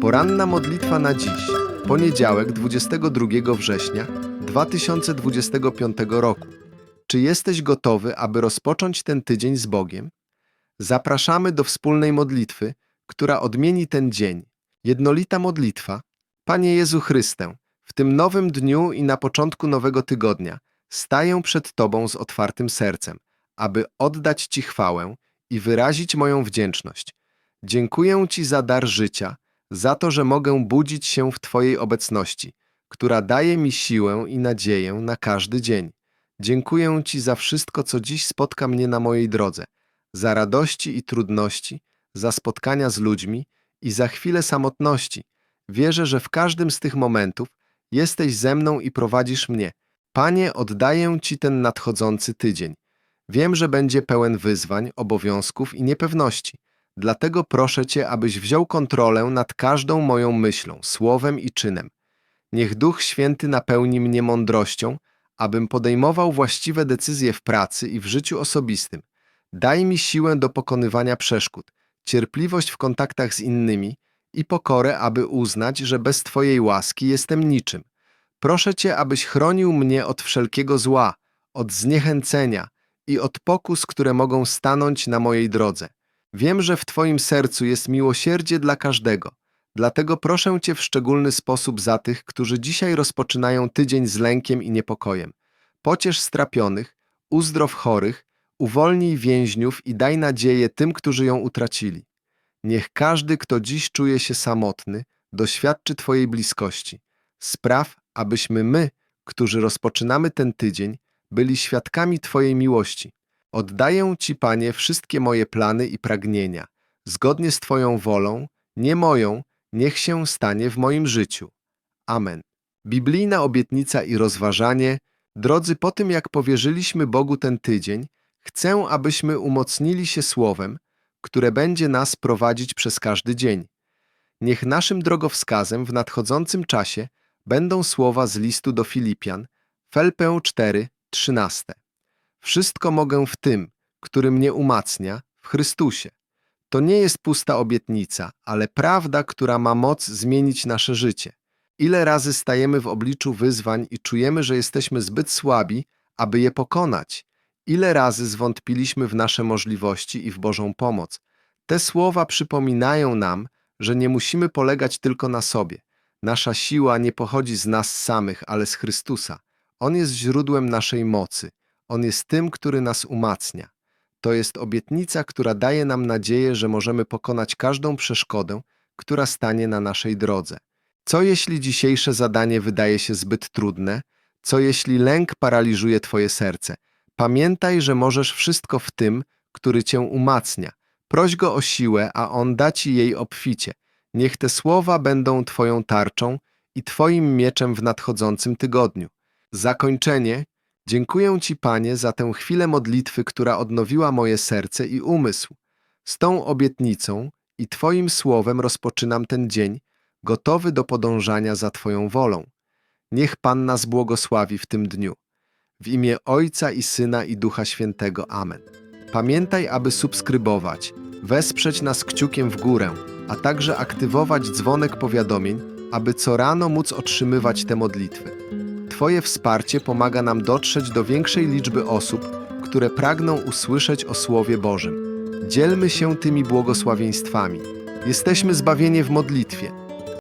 Poranna modlitwa na dziś, poniedziałek 22 września 2025 roku. Czy jesteś gotowy, aby rozpocząć ten tydzień z Bogiem? Zapraszamy do wspólnej modlitwy, która odmieni ten dzień. Jednolita modlitwa. Panie Jezu Chryste, w tym nowym dniu i na początku nowego tygodnia staję przed Tobą z otwartym sercem, aby oddać Ci chwałę i wyrazić moją wdzięczność. Dziękuję Ci za dar życia, za to, że mogę budzić się w Twojej obecności, która daje mi siłę i nadzieję na każdy dzień. Dziękuję Ci za wszystko, co dziś spotka mnie na mojej drodze, za radości i trudności, za spotkania z ludźmi i za chwilę samotności. Wierzę, że w każdym z tych momentów jesteś ze mną i prowadzisz mnie. Panie, oddaję Ci ten nadchodzący tydzień. Wiem, że będzie pełen wyzwań, obowiązków i niepewności. Dlatego proszę Cię, abyś wziął kontrolę nad każdą moją myślą, słowem i czynem. Niech Duch Święty napełni mnie mądrością, abym podejmował właściwe decyzje w pracy i w życiu osobistym. Daj mi siłę do pokonywania przeszkód, cierpliwość w kontaktach z innymi i pokorę, aby uznać, że bez Twojej łaski jestem niczym. Proszę Cię, abyś chronił mnie od wszelkiego zła, od zniechęcenia i od pokus, które mogą stanąć na mojej drodze. Wiem, że w Twoim sercu jest miłosierdzie dla każdego. Dlatego proszę Cię w szczególny sposób za tych, którzy dzisiaj rozpoczynają tydzień z lękiem i niepokojem. Pociesz strapionych, uzdrow chorych, uwolnij więźniów i daj nadzieję tym, którzy ją utracili. Niech każdy, kto dziś czuje się samotny, doświadczy Twojej bliskości. Spraw, abyśmy my, którzy rozpoczynamy ten tydzień, byli świadkami Twojej miłości. Oddaję Ci, Panie, wszystkie moje plany i pragnienia. Zgodnie z Twoją wolą, nie moją, niech się stanie w moim życiu. Amen. Biblijna obietnica i rozważanie. Drodzy, po tym jak powierzyliśmy Bogu ten tydzień, chcę, abyśmy umocnili się słowem, które będzie nas prowadzić przez każdy dzień. Niech naszym drogowskazem w nadchodzącym czasie będą słowa z listu do Filipian, Felpę 4, 13. Wszystko mogę w tym, który mnie umacnia, w Chrystusie. To nie jest pusta obietnica, ale prawda, która ma moc zmienić nasze życie. Ile razy stajemy w obliczu wyzwań i czujemy, że jesteśmy zbyt słabi, aby je pokonać? Ile razy zwątpiliśmy w nasze możliwości i w Bożą pomoc? Te słowa przypominają nam, że nie musimy polegać tylko na sobie. Nasza siła nie pochodzi z nas samych, ale z Chrystusa. On jest źródłem naszej mocy. On jest tym, który nas umacnia. To jest obietnica, która daje nam nadzieję, że możemy pokonać każdą przeszkodę, która stanie na naszej drodze. Co jeśli dzisiejsze zadanie wydaje się zbyt trudne? Co jeśli lęk paraliżuje Twoje serce? Pamiętaj, że możesz wszystko w tym, który Cię umacnia. Proś Go o siłę, a On da Ci jej obficie. Niech te słowa będą Twoją tarczą i Twoim mieczem w nadchodzącym tygodniu. Zakończenie. Dziękuję Ci, Panie, za tę chwilę modlitwy, która odnowiła moje serce i umysł. Z tą obietnicą i Twoim słowem rozpoczynam ten dzień, gotowy do podążania za Twoją wolą. Niech Pan nas błogosławi w tym dniu. W imię Ojca i Syna i Ducha Świętego. Amen. Pamiętaj, aby subskrybować, wesprzeć nas kciukiem w górę, a także aktywować dzwonek powiadomień, aby co rano móc otrzymywać te modlitwy. Twoje wsparcie pomaga nam dotrzeć do większej liczby osób, które pragną usłyszeć o Słowie Bożym. Dzielmy się tymi błogosławieństwami. Jesteśmy zbawieni w modlitwie.